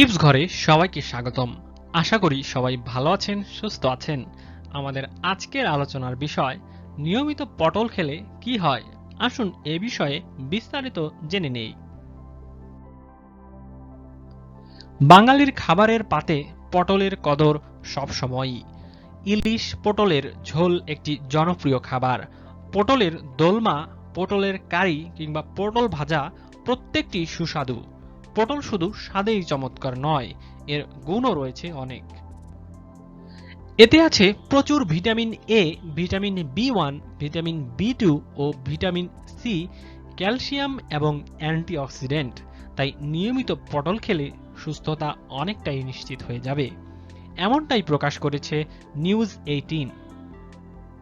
Tips ঘরে সবাইকে স্বাগতম। আশা করি সবাই ভালো আছেন, সুস্থ আছেন। আমাদের আজকের আলোচনার বিষয়, নিয়মিত পটল খেলে কি হয়? আসুন এ বিষয়ে বিস্তারিত জেনে নেই। বাঙালির খাবারের পাতে পটলের কদর সবসময়ই। ইলিশ পটলের ঝোল একটি জনপ্রিয় খাবার। পটলের দোলমা, পটলের কারি কিংবা পটল ভাজা প্রত্যেকটি সুস্বাদু। পটল শুধু স্বাদেই চমৎকার নয়, এর গুণও রয়েছে অনেক। এতে আছে প্রচুর vitamin A vitamin B one vitamin B two O vitamin C calcium এবং অ্যান্টিঅক্সিডেন্ট। তাই নিয়মিত পটল খেলে সুস্থতা অনেকটাই নিশ্চিত হয়ে যাবে। এমনটাই প্রকাশ করেছে নিউজ এইটিন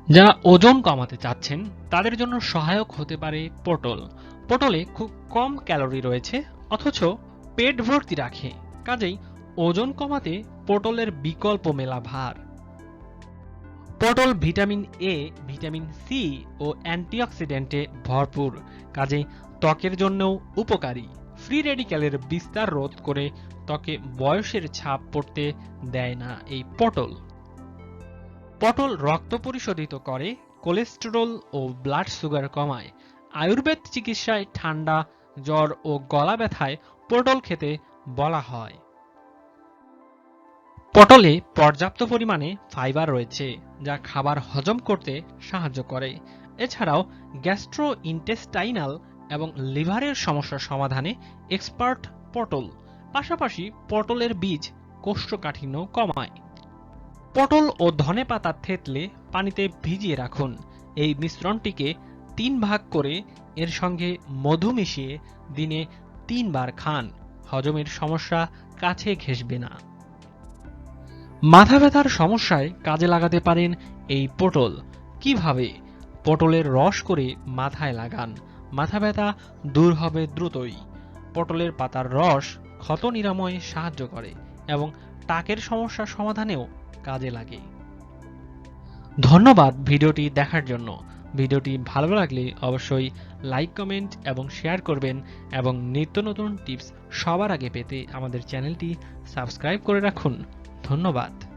যারা ওজন কমাতে চাচ্ছেন, তাদের জন্য সহায়ক হতে পারে পটল। পটলে খুব কম ক্যালোরি রয়েছে, অথচ পেট ভর্তি রাখে। কাজেই ওজন কমাতে পটলের বিকল্প মেলা ভার। পটল ভিটামিন এ ভিটামিন সি ও অ্যান্টিঅক্সিডেন্টে ভরপুর, কাজেই ত্বকের জন্যও উপকারী। ফ্রি রেডিক্যালের বিস্তার রোধ করে ত্বকে বয়সের ছাপ পড়তে দেয় না এই পটল। পটল রক্ত পরিশোধিত করে, কোলেস্টেরল ও ব্লাড সুগার কমায় আয়ুর্বেদ চিকিৎসায় ঠান্ডা, জ্বর ও গলা ব্যথায় পটল খেতে বলা হয়। পটলে পর্যাপ্ত পরিমাণে ফাইবার রয়েছে, যা খাবার হজম করতে সাহায্য করে। এছাড়াও গ্যাস্ট্রো ইন্টেস্টাইনাল এবং লিভারের সমস্যা সমাধানে এক্সপার্ট পটল, পাশাপাশি পটলের বীজ কোষ্ঠকাঠিন্য কমায়। পটল ও ধনে পাতা থেতলে পানিতে ভিজিয়ে রাখুন। এই মিশ্রণটিকে তিন ভাগ করে এর সঙ্গে মধু মিশিয়ে দিনে তিনবার খান। হজমের সমস্যা কাছে ঘেঁষবে না। মাথা ব্যথার সমস্যায় কাজে লাগাতে পারেন এই পটল। কীভাবে? পটলের রস করে মাথায় লাগান। মাথা ব্যথা দূর হবে দ্রুতই। পটলের পাতার রস ক্ষত নিরাময়ে সাহায্য করে এবং টাকের সমস্যা সমাধানেও কাজে লাগে। ধন্যবাদ ভিডিওটি দেখার জন্য। ভিডিওটি ভালো লাগলে অবশ্যই লাইক, কমেন্ট এবং শেয়ার করবেন এবং নিত্য নতুন টিপস সবার আগে পেতে আমাদের চ্যানেলটি সাবস্ক্রাইব করে রাখুন। ধন্যবাদ।